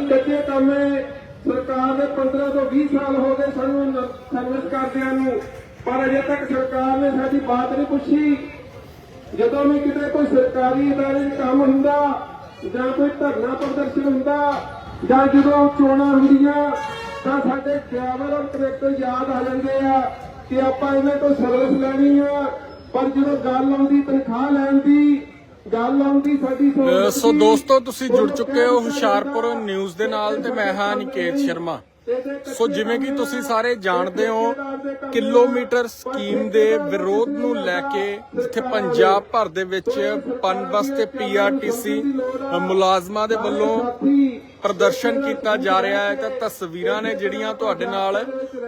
ਕੱਚੇ ਕੰਮ ਸਰਕਾਰ ਦੇ 15 ਤੋਂ 20 ਸਾਲ ਹੋ ਗਏ ਸਾਨੂੰ ਸਰਵਿਸ ਕਰਦਿਆਂ ਨੂੰ। ਪਰ ਅਜੇ ਤੱਕ ਸਰਕਾਰ ਨੇ ਸਾਡੀ ਬਾਤ ਨਹੀਂ ਪੁੱਛੀ। ਜਦੋਂ ਵੀ ਕਿਤੇ ਕੋਈ ਸਰਕਾਰੀ ਇਦਾਰੇ 'ਚ ਕੰਮ ਹੁੰਦਾ, ਜਾਂ ਕੋਈ ਧਰਨਾ ਪ੍ਰਦਰਸ਼ਨ ਹੁੰਦਾ, ਜਾਂ ਜਦੋਂ ਚੋਣਾਂ ਹੁੰਦੀਆਂ, ਤਾਂ ਸਾਡੇ ਡਰਾਈਵਰ ਔਰ ਕਨੈਕਟਰ ਯਾਦ ਆ ਜਾਂਦੇ ਆ ਕਿ ਆਪਾਂ ਇਹਨਾਂ ਤੋਂ ਸਰਵਿਸ ਲੈਣੀ ਆ। ਪਰ ਜਦੋਂ ਗੱਲ ਆਉਂਦੀ ਤਨਖਾਹ ਲੈਣ ਦੀ ਗੱਲ ਆਉਂਦੀ ਸਾਡੀ ਅ, ਸਹੂਲਤ ਸੋ ਦੋਸਤੋ ਤੁਸੀਂ ਜੁੜ ਚੁੱਕੇ ਹੋ ਹੁਸ਼ਿਆਰਪੁਰ ਨਿਊਜ਼ ਦੇ ਨਾਲ ਤੇ ਮੈਂ ਹਾਂ ਨਿਕੇਤ ਸ਼ਰਮਾ। ਸੋ ਜਿਵੇਂ ਕਿ ਤੁਸੀਂ ਸਾਰੇ ਜਾਣਦੇ ਹੋ ਕਿਲੋਮੀਟਰ ਸਕੀਮ ਦੇ ਵਿਰੋਧ ਨੂੰ ਲੈ ਕੇ ਜਿੱਥੇ ਪੰਜਾਬ ਭਰ ਦੇ ਵਿੱਚ ਪਨਬਸ ਤੇ ਪੀਆਰਟੀਸੀ ਮੁਲਾਜ਼ਮਾਂ ਦੇ ਵੱਲੋਂ ਪ੍ਰਦਰਸ਼ਨ ਕੀਤਾ ਜਾ ਰਿਹਾ ਹੈ ਤਾਂ ਤਸਵੀਰਾਂ ਨੇ ਜਿਹੜੀਆਂ ਤੁਹਾਡੇ ਨਾਲ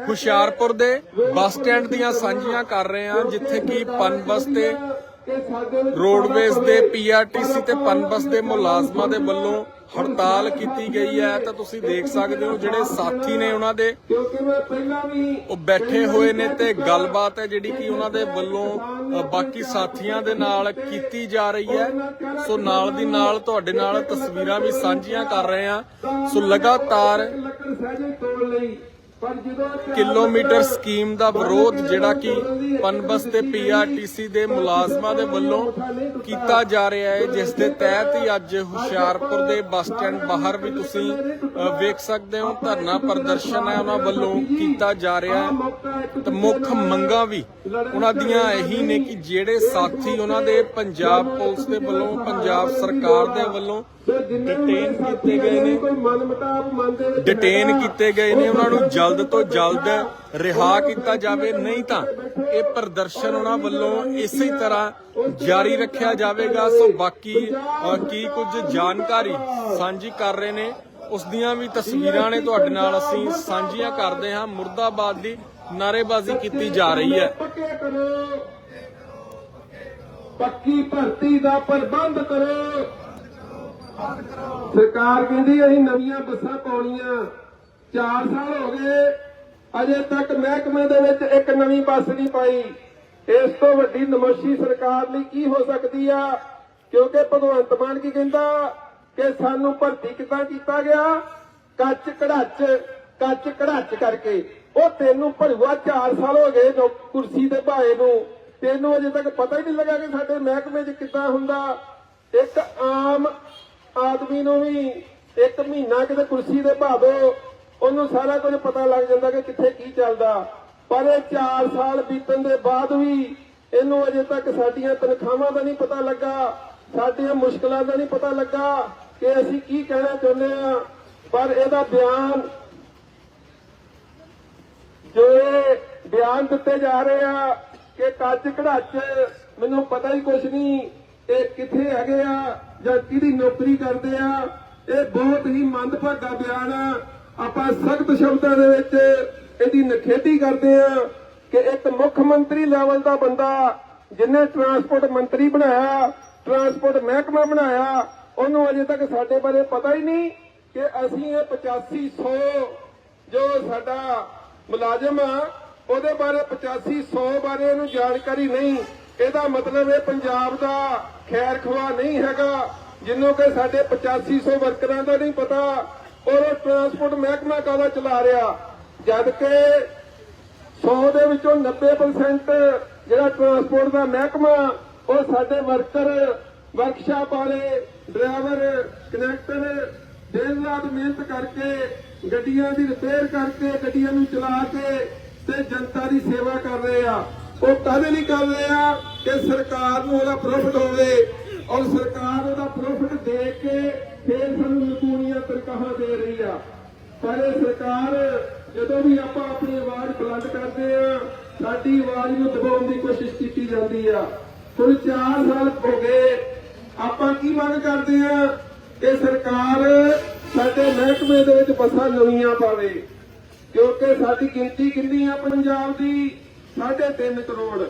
ਹੁਸ਼ਿਆਰਪੁਰ ਦੇ ਬੱਸ ਸਟੈਂਡ ਦੀਆਂ ਸਾਂਝੀਆਂ ਕਰ ਰਹੇ ਹਾਂ ਜਿੱਥੇ ਕਿ ਪਨਬਸ ਤੇ ਰੋਡਵੇਜ਼ ਦੇ ਪੀਆਰਟੀਸੀ ਤੇ ਪਨਬਸ ਦੇ ਮੁਲਾਜ਼ਮਾਂ ਦੇ ਵੱਲੋਂ ਹੜਤਾਲ ਕੀਤੀ ਗਈ ਹੈ। ਤਾਂ ਤੁਸੀਂ ਦੇਖ ਸਕਦੇ ਹੋ ਜਿਹੜੇ ਸਾਥੀ ਨੇ ਉਹਨਾਂ ਦੇ। ਉਹ ਬੈਠੇ ਹੋਏ ਨੇ ਤੇ ਗੱਲਬਾਤ ਹੈ ਜਿਹੜੀ ਕਿ ਉਹਨਾਂ ਦੇ ਵੱਲੋਂ ਬਾਕੀ ਸਾਥੀਆਂ ਦੇ ਨਾਲ ਕੀਤੀ ਜਾ ਰਹੀ ਹੈ। ਸੋ ਨਾਲ ਦੀ ਨਾਲ ਤੁਹਾਡੇ ਨਾਲ ਤਸਵੀਰਾਂ ਵੀ ਸਾਂਝੀਆਂ ਕਰ ਰਹੇ ਹਾਂ। ਸੋ ਲਗਾਤਾਰ ਕਿਲੋਮੀਟਰ ਸਕੀਮ ਦਾ ਵਿਰੋਧ ਜਿਹੜਾ ਕਿ ਪਨਬਸ ਤੇ ਪੀਆਰਟੀਸੀ ਦੇ ਮੁਲਾਜ਼ਮਾਂ ਦੇ ਵੱਲੋਂ ਕੀਤਾ ਜਾ ਰਿਹਾ ਹੈ ਜਿਸ ਦੇ ਤਹਿਤ ਹੀ ਅੱਜ ਹੁਸ਼ਿਆਰਪੁਰ ਦੇ ਬੱਸ ਸਟੈਂਡ ਬਾਹਰ ਵੀ ਤੁਸੀਂ ਵੇਖ ਸਕਦੇ ਹੋ ਧਰਨਾ ਪ੍ਰਦਰਸ਼ਨ ਹੈ ਉਹਨਾਂ ਵੱਲੋਂ ਕੀਤਾ ਜਾ ਰਿਹਾ ਹੈ। ਤੇ ਮੁੱਖ ਮੰਗਾਂ ਵੀ ਉਹਨਾਂ ਦੀਆਂ ਇਹੀ ਨੇ ਕਿ ਜਿਹੜੇ ਸਾਥੀ ਉਹਨਾਂ ਦੇ ਪੰਜਾਬ ਪੁਲਿਸ ਦੇ ਵੱਲੋਂ ਪੰਜਾਬ ਸਰਕਾਰ ਦੇ ਵੱਲੋਂ ਡਿਟੇਨ ਕੀਤੇ ਗਏ ਨੇ ਡਿਟੇਨ ਕੀਤੇ ਗਏ ਨੇ ਉਹਨਾਂ ਨੂੰ ਜਲਦ ਤੋਂ ਜਲਦ ਰਿਹਾ ਕੀਤਾ ਜਾਵੇ, ਨਹੀਂ ਤਾਂ ਇਹ ਪ੍ਰਦਰਸ਼ਨ ਉਹਨਾਂ ਵੱਲੋਂ ਇਸੇ ਤਰ੍ਹਾਂ ਜਾਰੀ ਰੱਖਿਆ ਜਾਵੇਗਾ। ਸੋ ਬਾਕੀ ਕੀ ਕੁਝ ਜਾਣਕਾਰੀ ਸਾਂਝੀ ਕਰ ਰਹੇ ਨੇ, ਉਸ ਦੀਆਂ ਵੀ ਤਸਵੀਰਾਂ ਨੇ ਤੁਹਾਡੇ ਨਾਲ ਅਸੀਂ ਸਾਂਝੀਆਂ ਕਰਦੇ ਹਾਂ। ਮੁਰਦਾਬਾਦ ਦੀ ਨਾਰੇਬਾਜ਼ੀ ਕੀਤੀ ਜਾ ਰਹੀ ਹੈ। ਪੱਕੀ ਭਰਤੀ ਦਾ ਪ੍ਰਬੰਧ ਕਰੋ। ਸਰਕਾਰ ਕਹਿੰਦੀ ਅਸੀਂ ਨਵੀਆਂ ਬੱਸਾਂ ਪਾਉਣੀਆਂ। 4 ਸਾਲ ਹੋ ਗਏ, ਅਜੇ ਤੱਕ ਮਹਿਕਮੇ ਦੇ ਵਿੱਚ ਇੱਕ ਨਵੀਂ ਬੱਸ ਨਹੀਂ ਪਾਈ। ਇਸ ਤੋਂ ਵੱਡੀ ਨਮੋਸ਼ੀ ਸਰਕਾਰ ਲਈ ਕੀ ਹੋ ਸਕਦੀ ਆ? ਕਿਉਂਕਿ ਭਗਵੰਤ ਮਾਨ ਕੀ ਕਹਿੰਦਾ ਕਿ ਸਾਨੂੰ ਭਰਤੀ ਕਿੱਦਾਂ ਕੀਤਾ ਗਿਆ? ਕੱਚ ਕੜਾਚ ਕੱਚ ਕੜਾਚ ਕਰਕੇ। ਉਹ ਤੈਨੂੰ ਭਰੂਆ 4 ਸਾਲ ਹੋ ਗਏ ਕੁਰਸੀ ਤੇ ਭਾਏ ਨੂੰ। ਤੈਨੂੰ ਅਜੇ ਤੱਕ ਪਤਾ ਹੀ ਨਹੀਂ ਲੱਗਾ ਕਿ ਸਾਡੇ ਮਹਿਕਮੇ 'ਚ ਕਿੱਦਾਂ ਹੁੰਦਾ। ਇੱਕ ਆਮ ਆਦਮੀ ਨੂੰ ਵੀ ਇੱਕ ਮਹੀਨਾ ਕਿਤੇ ਕੁਰਸੀ ਤੇ ਭਾ ਦੋ ਉਹਨੂੰ ਸਾਰਾ ਕੁਝ ਪਤਾ ਲੱਗ ਜਾਂਦਾ ਕਿ ਕਿੱਥੇ ਕੀ ਚੱਲਦਾ। ਪਰ ਇਹ 4 ਸਾਲ ਬੀਤਣ ਦੇ ਬਾਅਦ ਵੀ ਇਹਨੂੰ ਅਜੇ ਤੱਕ ਸਾਡੀਆਂ ਤਨਖਾਹਾਂ ਦਾ ਨਹੀਂ ਪਤਾ ਲੱਗਾ, ਸਾਡੀਆਂ ਮੁਸ਼ਕਲਾਂ ਦਾ ਨਹੀਂ ਪਤਾ ਲੱਗਾ ਕਿ ਅਸੀਂ ਕੀ ਕਹਿਣਾ ਚਾਹੁੰਦੇ ਆ ਪਰ ਇਹਦਾ ਬਿਆਨ ਜੋ ਇਹ ਬਿਆਨ ਦਿੱਤੇ ਜਾ ਰਹੇ ਆ ਕਿ ਕੱਜ ਕਢਾਚ, ਮੈਨੂੰ ਪਤਾ ਹੀ ਕੁਛ ਨਹੀਂ ਇਹ ਕਿੱਥੇ ਹੈਗੇ ਆ ਜਾਂ ਕਿਹਦੀ ਨੌਕਰੀ ਕਰਦੇ ਆ। ਇਹ ਬਹੁਤ ਹੀ ਮੰਦਭਾਗਾ ਬਿਆਨ ਆ। ਆਪਾਂ ਸਖਤ ਸ਼ਬਦਾਂ ਦੇ ਵਿੱਚ ਇਹਦੀ ਨਖੇਦੀ ਕਰਦੇ ਆ ਕਿ ਇੱਕ ਮੁੱਖ ਮੰਤਰੀ ਲੈਵਲ ਦਾ ਬੰਦਾ ਜਿਹਨੇ ਟਰਾਂਸਪੋਰਟ ਮੰਤਰੀ ਬਣਾਇਆ ਟਰਾਂਸਪੋਰਟ ਮਹਿਕਮਾ ਬਣਾਇਆ, ਉਹਨੂੰ ਅਜੇ ਤੱਕ ਸਾਡੇ ਬਾਰੇ ਪਤਾ ਹੀ ਨਹੀਂ ਕਿ ਅਸੀਂ ਇਹ 8500 ਜੋ ਸਾਡਾ ਮੁਲਾਜ਼ਮ ਆ, ਉਹਦੇ ਬਾਰੇ 8500 ਬਾਰੇ ਇਹਨੂੰ ਜਾਣਕਾਰੀ ਨਹੀਂ। ਇਹਦਾ ਮਤਲਬ ਇਹ ਪੰਜਾਬ ਦਾ ਖੈਰ ਖਵਾ ਨਹੀਂ ਹੈਗਾ ਜਿਹਨੂੰ ਕਿ ਸਾਡੇ 8500 ਵਰਕਰਾਂ ਦਾ ਨਹੀਂ ਪਤਾ। ਔਰ ਉਹ ਟਰਾਂਸਪੋਰਟ ਮਹਿਕਮਾ ਕਾਹਦਾ ਚਲਾ ਰਿਹਾ? ਜਦ ਕਿ 100 ਦੇ ਵਿੱਚੋਂ 90% ਜਿਹੜਾ ਟਰਾਂਸਪੋਰਟ ਦਾ ਮਹਿਕਮਾ, ਉਹ ਸਾਡੇ ਵਰਕਰ ਵਰਕਸ਼ਾਪ ਵਾਲੇ ਡਰਾਈਵਰ ਕਨੈਕਟਰ ਦਿਨ ਰਾਤ ਮਿਹਨਤ ਕਰਕੇ ਗੱਡੀਆਂ ਦੀ ਰਿਪੇਅਰ ਕਰਕੇ ਗੱਡੀਆਂ ਨੂੰ ਚਲਾ ਕੇ ਤੇ ਜਨਤਾ ਦੀ ਸੇਵਾ ਕਰ ਰਹੇ ਆ। ਉਹ ਕਾਹਦੇ ਲਈ ਕਰ ਰਹੇ ਆ? ਕਿ ਸਰਕਾਰ ਨੂੰ ਉਹਦਾ ਪ੍ਰੋਫਿਟ ਹੋਵੇ। ਔਰ ਸਰਕਾਰ ਉਹਦਾ ਪ੍ਰੋਫਿਟ ਦੇ ਕੇ ਫੇਰ ਸਾਨੂੰ ਲਕੂਣੀਆਂ ਤਨਖਾਹਾਂ ਦੇ ਰਹੀ ਆ। ਪਰ ਇਹ ਸਰਕਾਰ ਜਦੋਂ ਵੀ ਆਪਾਂ ਆਪਣੀ ਆਵਾਜ਼ ਬੁਲੰਦ ਕਰਦੇ ਆ, ਸਾਡੀ ਆਵਾਜ਼ ਨੂੰ ਦਬਾਉਣ ਦੀ ਕੋਸ਼ਿਸ਼ ਕੀਤੀ ਜਾਂਦੀ ਆ। ਹੁਣ 4 ਸਾਲ ਹੋ ਗਏ, ਆਪਾਂ ਕੀ ਮੰਗ ਕਰਦੇ ਆ? ਕਿ ਸਰਕਾਰ ਸਾਡੇ ਮਹਿਕਮੇ ਦੇ ਵਿੱਚ ਬੱਸਾਂ ਨਵੀਆਂ ਪਾਵੇ। ਕਿਉਂਕਿ ਸਾਡੀ ਗਿਣਤੀ ਕਿੰਨੀ ਆ ਪੰਜਾਬ ਦੀ? 3.5 ਕਰੋੜ।